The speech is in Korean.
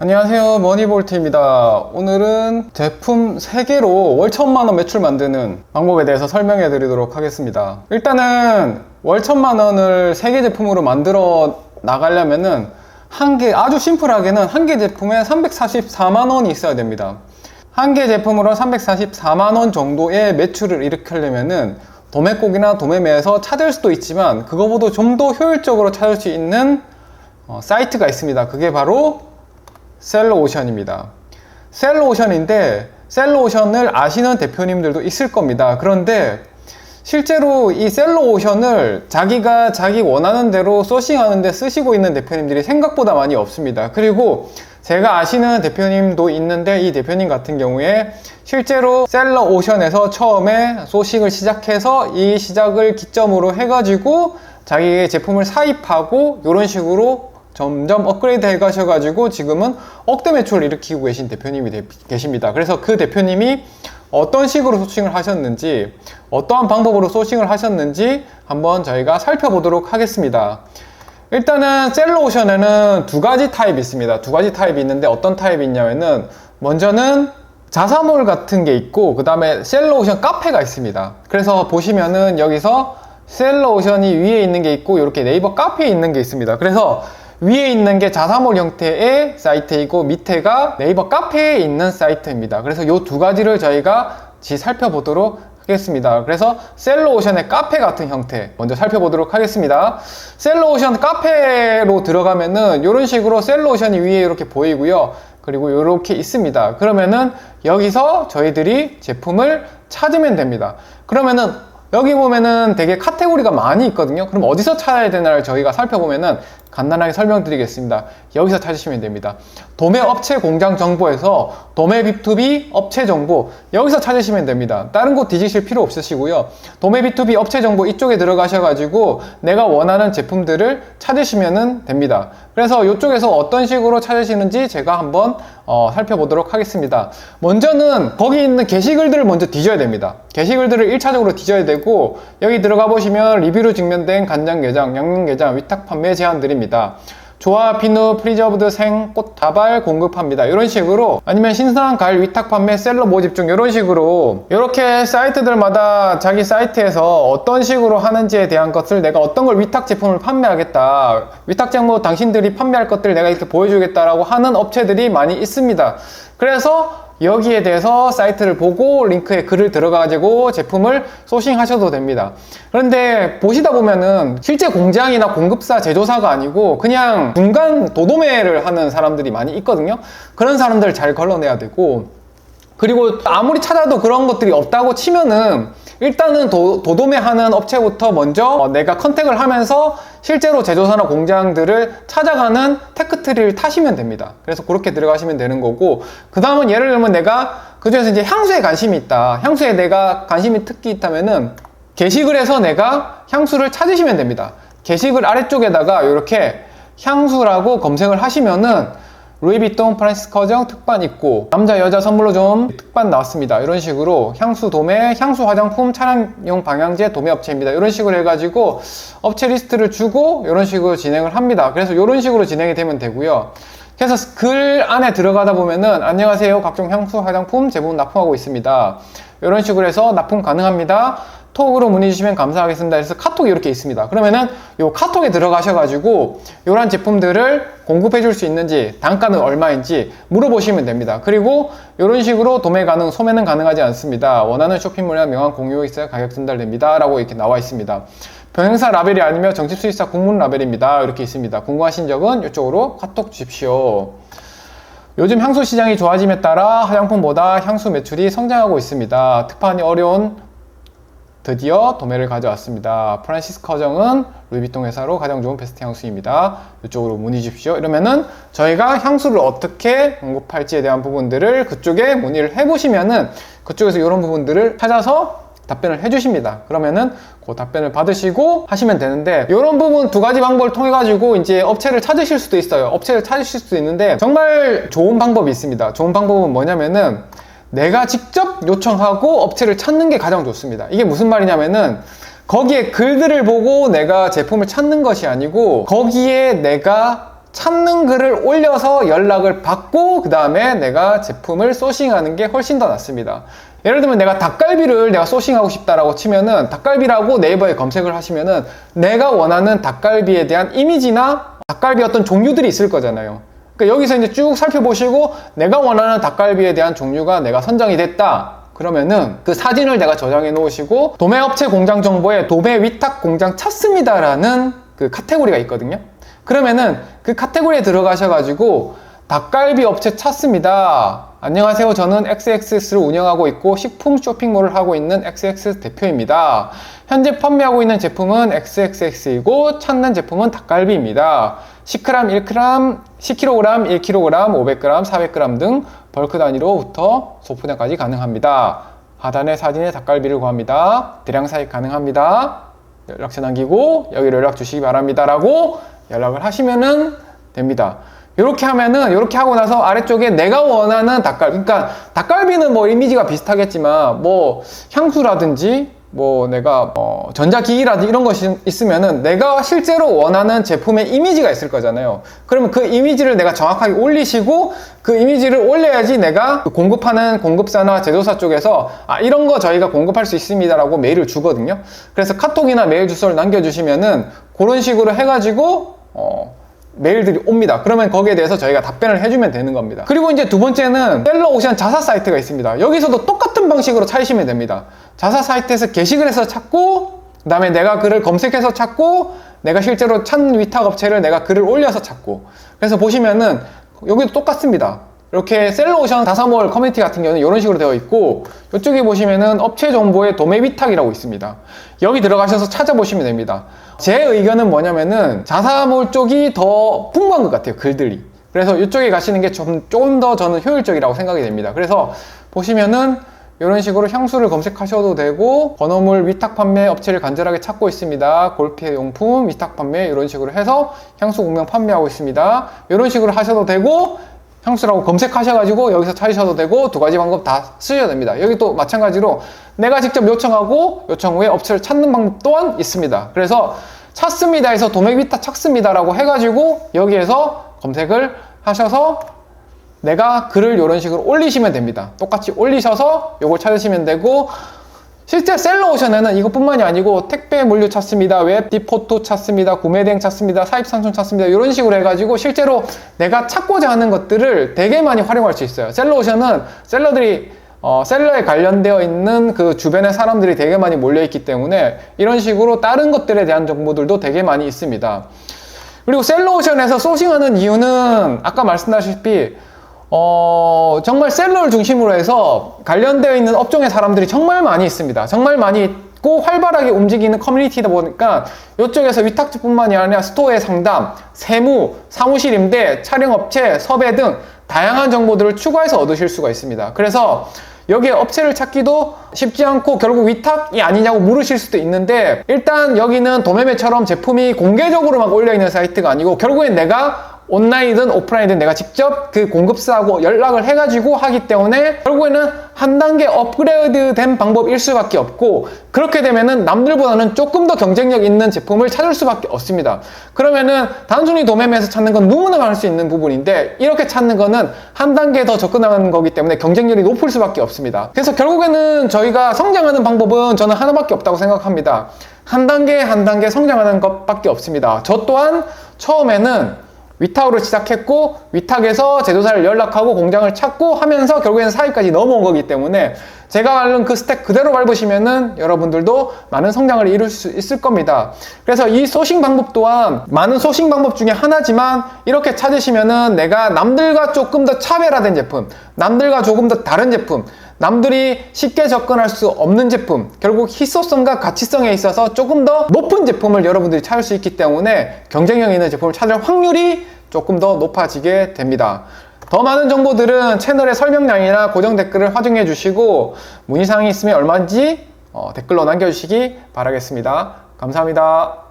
안녕하세요. 머니볼트입니다. 오늘은 제품 3개로 월 천만원 매출 만드는 방법에 대해서 설명해 드리도록 하겠습니다. 일단은 월 천만원을 3개 제품으로 만들어 나가려면은 한 개 아주 심플하게는 한 개 제품에 344만원이 있어야 됩니다. 한 개 제품으로 344만원 정도의 매출을 일으키려면은 도매곡이나 도매매에서 찾을 수도 있지만 그거보다 좀 더 효율적으로 찾을 수 있는 어, 사이트가 있습니다. 그게 바로 셀러오션입니다. 셀러오션인데 셀러오션을 아시는 대표님들도 있을 겁니다. 그런데 실제로 이 셀러오션을 자기가 자기 원하는 대로 소싱하는데 쓰시고 있는 대표님들이 생각보다 많이 없습니다. 그리고 제가 아시는 대표님도 있는데 이 대표님 같은 경우에 실제로 셀러오션에서 처음에 소싱을 시작해서 이 시작을 기점으로 해가지고 자기의 제품을 사입하고 이런 식으로 점점 업그레이드 해가셔가지고 지금은 억대 매출을 일으키고 계신 대표님이 되- 계십니다. 그래서 그 대표님이 어떤 식으로 소싱을 하셨는지, 어떠한 방법으로 소싱을 하셨는지 한번 저희가 살펴보도록 하겠습니다. 일단은 셀러오션에는 두 가지 타입이 있습니다. 두 가지 타입이 있는데 어떤 타입이 있냐면은 먼저는 자사몰 같은 게 있고 그 다음에 셀러오션 카페가 있습니다. 그래서 보시면은 여기서 셀러오션이 위에 있는 게 있고 이렇게 네이버 카페에 있는 게 있습니다. 그래서 위에 있는 게 자사몰 형태의 사이트이고 밑에가 네이버 카페에 있는 사이트입니다. 그래서 이 두 가지를 저희가 같이 살펴보도록 하겠습니다. 그래서 셀러오션의 카페 같은 형태 먼저 살펴보도록 하겠습니다. 셀러오션 카페로 들어가면은 이런 식으로 셀러오션이 위에 이렇게 보이고요. 그리고 이렇게 있습니다. 그러면은 여기서 저희들이 제품을 찾으면 됩니다. 그러면은 여기 보면은 되게 카테고리가 많이 있거든요. 그럼 어디서 찾아야 되나를 저희가 살펴보면은 간단하게 설명드리겠습니다. 여기서 찾으시면 됩니다. 도매 업체 공장 정보에서 도매 B2B 업체 정보 여기서 찾으시면 됩니다. 다른 곳 뒤지실 필요 없으시고요. 도매 B2B 업체 정보 이쪽에 들어가셔 가지고 내가 원하는 제품들을 찾으시면 됩니다. 그래서 이쪽에서 어떤 식으로 찾으시는지 제가 한번 어, 살펴보도록 하겠습니다. 먼저는 거기 있는 게시글들을 먼저 뒤져야 됩니다. 게시글들을 1차적으로 뒤져야 되고 여기 들어가 보시면 리뷰로 증명된 간장게장, 양념게장, 위탁 판매 제한드립니다. 조화, 비누, 프리저브드, 생, 꽃, 다발 공급합니다. 이런 식으로 아니면 신선한 과일 위탁 판매, 셀러 모집 중 이런 식으로 이렇게 사이트들마다 자기 사이트에서 어떤 식으로 하는지에 대한 것을 내가 어떤 걸 위탁 제품을 판매하겠다. 위탁 제품 당신들이 판매할 것들을 내가 이렇게 보여주겠다라고 하는 업체들이 많이 있습니다. 그래서 여기에 대해서 사이트를 보고 링크에 글을 들어가지고 제품을 소싱하셔도 됩니다. 그런데 보시다 보면은 실제 공장이나 공급사, 제조사가 아니고 그냥 중간 도도매를 하는 사람들이 많이 있거든요. 그런 사람들을 잘 걸러내야 되고 그리고 아무리 찾아도 그런 것들이 없다고 치면은 일단은 도, 도도매하는 업체부터 먼저 어, 내가 컨택을 하면서 실제로 제조사나 공장들을 찾아가는 테크트리를 타시면 됩니다. 그래서 그렇게 들어가시면 되는 거고 그 다음은 예를 들면 내가 그 중에서 이제 향수에 관심이 있다. 향수에 내가 관심이 특히 있다면은 게시글 에서 내가 향수를 찾으시면 됩니다. 게시글 아래쪽에다가 이렇게 향수라고 검색을 하시면은 루이비통 프란시스 커정 특반 있고 남자 여자 선물로 좀 특반 나왔습니다. 이런 식으로 향수 도매 향수 화장품 차량용 방향제 도매 업체입니다. 이런 식으로 해가지고 업체 리스트를 주고 이런 식으로 진행을 합니다. 그래서 이런 식으로 진행이 되면 되고요. 그래서 글 안에 들어가다 보면은 안녕하세요. 각종 향수 화장품 제품 납품하고 있습니다. 이런 식으로 해서 납품 가능합니다 톡으로 문의 주시면 감사하겠습니다. 그래서 카톡이 이렇게 있습니다. 그러면은 요 카톡에 들어가셔가지고 이러한 제품들을 공급해 줄 수 있는지 단가는 얼마인지 물어보시면 됩니다. 그리고 이런 식으로 도매 가능, 소매는 가능하지 않습니다. 원하는 쇼핑몰이나 명함 공유 있어야 가격 전달됩니다. 라고 이렇게 나와 있습니다. 병행사 라벨이 아니면 정집 수의사 공문 라벨입니다. 이렇게 있습니다. 궁금하신 적은 이쪽으로 카톡 주십시오. 요즘 향수 시장이 좋아짐에 따라 화장품보다 향수 매출이 성장하고 있습니다. 특판이 어려운 드디어 도매를 가져왔습니다. 프란시스 커정은 루이비통 회사로 가장 좋은 베스트 향수입니다. 이쪽으로 문의 주십시오. 이러면은 저희가 향수를 어떻게 공급할지에 대한 부분들을 그쪽에 문의를 해보시면은 그쪽에서 이런 부분들을 찾아서 답변을 해주십니다. 그러면은 그 답변을 받으시고 하시면 되는데 이런 부분 두 가지 방법을 통해 가지고 이제 업체를 찾으실 수도 있어요. 업체를 찾으실 수도 있는데 정말 좋은 방법이 있습니다. 좋은 방법은 뭐냐면은 내가 직접 요청하고 업체를 찾는 게 가장 좋습니다. 이게 무슨 말이냐면은 거기에 글들을 보고 내가 제품을 찾는 것이 아니고 거기에 내가 찾는 글을 올려서 연락을 받고 그 다음에 내가 제품을 소싱하는 게 훨씬 더 낫습니다. 예를 들면 내가 닭갈비를 내가 소싱하고 싶다라고 치면은 닭갈비라고 네이버에 검색을 하시면은 내가 원하는 닭갈비에 대한 이미지나 닭갈비 어떤 종류들이 있을 거잖아요. 그러니까 여기서 이제 쭉 살펴보시고 내가 원하는 닭갈비에 대한 종류가 내가 선정이 됐다. 그러면은 그 사진을 내가 저장해 놓으시고 도매업체 공장 정보에 도매 위탁 공장 찾습니다라는 그 카테고리가 있거든요. 그러면은 그 카테고리에 들어가셔가지고 닭갈비 업체 찾습니다. 안녕하세요. 저는 XXS를 운영하고 있고 식품 쇼핑몰을 하고 있는 XX 대표입니다. 현재 판매하고 있는 제품은 XXX이고 찾는 제품은 닭갈비입니다. 10g, 1g, 10kg, 1kg, 500g, 400g 등 벌크 단위로부터 소포장까지 가능합니다. 하단의 사진에 닭갈비를 구합니다. 대량 사입 가능합니다. 연락처 남기고 여기로 연락 주시기 바랍니다. 라고 연락을 하시면은 됩니다. 이렇게 하면은 이렇게 하고 나서 아래쪽에 내가 원하는 닭갈비 그러니까 닭갈비는 뭐 이미지가 비슷하겠지만 뭐 향수라든지 뭐 내가 어 전자기기라든지 이런 것이 있으면은 내가 실제로 원하는 제품의 이미지가 있을 거잖아요. 그러면 그 이미지를 내가 정확하게 올리시고 그 이미지를 올려야지 내가 그 공급하는 공급사나 제조사 쪽에서 아 이런 거 저희가 공급할 수 있습니다 라고 메일을 주거든요. 그래서 카톡이나 메일 주소를 남겨주시면은 그런 식으로 해가지고 어 메일들이 옵니다. 그러면 거기에 대해서 저희가 답변을 해주면 되는 겁니다. 그리고 이제 두 번째는 셀러 오션 자사 사이트가 있습니다. 여기서도 똑같은 방식으로 찾으시면 됩니다. 자사 사이트에서 게시글 해서 찾고, 그 다음에 내가 글을 검색해서 찾고, 내가 실제로 찾는 위탁 업체를 내가 글을 올려서 찾고. 그래서 보시면은 여기도 똑같습니다. 이렇게 셀러오션 다사몰 커뮤니티 같은 경우는 이런 식으로 되어 있고 이쪽에 보시면은 업체 정보의 도매 위탁이라고 있습니다. 여기 들어가셔서 찾아보시면 됩니다. 제 의견은 뭐냐면은 자사몰 쪽이 더 풍부한 것 같아요. 글들이. 그래서 이쪽에 가시는 게 좀, 조금 더 저는 효율적이라고 생각이 됩니다. 그래서 보시면은 이런 식으로 향수를 검색하셔도 되고 건어물 위탁 판매 업체를 간절하게 찾고 있습니다. 골프 용품 위탁 판매 이런 식으로 해서 향수 공명 판매하고 있습니다. 이런 식으로 하셔도 되고 향수라고 검색하셔가지고 여기서 찾으셔도 되고 두 가지 방법 다 쓰셔도 됩니다. 여기 또 마찬가지로 내가 직접 요청하고 요청 후에 업체를 찾는 방법 또한 있습니다. 그래서 찾습니다 해서 도매 위탁 찾습니다라고 해가지고 여기에서 검색을 하셔서 내가 글을 이런 식으로 올리시면 됩니다. 똑같이 올리셔서 이걸 찾으시면 되고 실제 셀러오션에는 이것뿐만이 아니고 택배 물류 찾습니다. 웹 디포트 찾습니다. 구매 대행 찾습니다. 사입 산송 찾습니다. 이런 식으로 해가지고 실제로 내가 찾고자 하는 것들을 되게 많이 활용할 수 있어요. 셀러오션은 셀러들이 어, 셀러에 관련되어 있는 그 주변의 사람들이 되게 많이 몰려있기 때문에 이런 식으로 다른 것들에 대한 정보들도 되게 많이 있습니다. 그리고 셀러오션에서 소싱하는 이유는 아까 말씀드렸다시피 어, 정말 셀러를 중심으로 해서 관련되어 있는 업종의 사람들이 정말 많이 있습니다. 정말 많이 있고 활발하게 움직이는 커뮤니티다 보니까 이쪽에서 위탁주뿐만이 아니라 스토어의 상담, 세무, 사무실 임대, 촬영업체, 섭외 등 다양한 정보들을 추가해서 얻으실 수가 있습니다. 그래서 여기에 업체를 찾기도 쉽지 않고 결국 위탁이 아니냐고 물으실 수도 있는데 일단 여기는 도매매처럼 제품이 공개적으로 막 올려 있는 사이트가 아니고 결국엔 내가 온라인이든 오프라인이든 내가 직접 그 공급사하고 연락을 해가지고 하기 때문에 결국에는 한 단계 업그레이드 된 방법일 수밖에 없고 그렇게 되면은 남들보다는 조금 더 경쟁력 있는 제품을 찾을 수밖에 없습니다. 그러면은 단순히 도매매에서 찾는 건 누구나 할 수 있는 부분인데 이렇게 찾는 거는 한 단계 더 접근하는 거기 때문에 경쟁력이 높을 수밖에 없습니다. 그래서 결국에는 저희가 성장하는 방법은 저는 하나밖에 없다고 생각합니다. 한 단계 한 단계 성장하는 것밖에 없습니다. 저 또한 처음에는 위탁으로 시작했고 위탁에서 제조사를 연락하고 공장을 찾고 하면서 결국에는 사입까지 넘어온 거기 때문에 제가 밟은 그 스택 그대로 밟으시면은 여러분들도 많은 성장을 이룰 수 있을 겁니다. 그래서 이 소싱 방법 또한 많은 소싱 방법 중에 하나지만 이렇게 찾으시면은 내가 남들과 조금 더 차별화된 제품, 남들과 조금 더 다른 제품, 남들이 쉽게 접근할 수 없는 제품, 결국 희소성과 가치성에 있어서 조금 더 높은 제품을 여러분들이 찾을 수 있기 때문에 경쟁력 있는 제품을 찾을 확률이 조금 더 높아지게 됩니다. 더 많은 정보들은 채널의 설명량이나 고정 댓글을 확인해 주시고 문의사항이 있으면 얼마든지 어, 댓글로 남겨주시기 바라겠습니다. 감사합니다.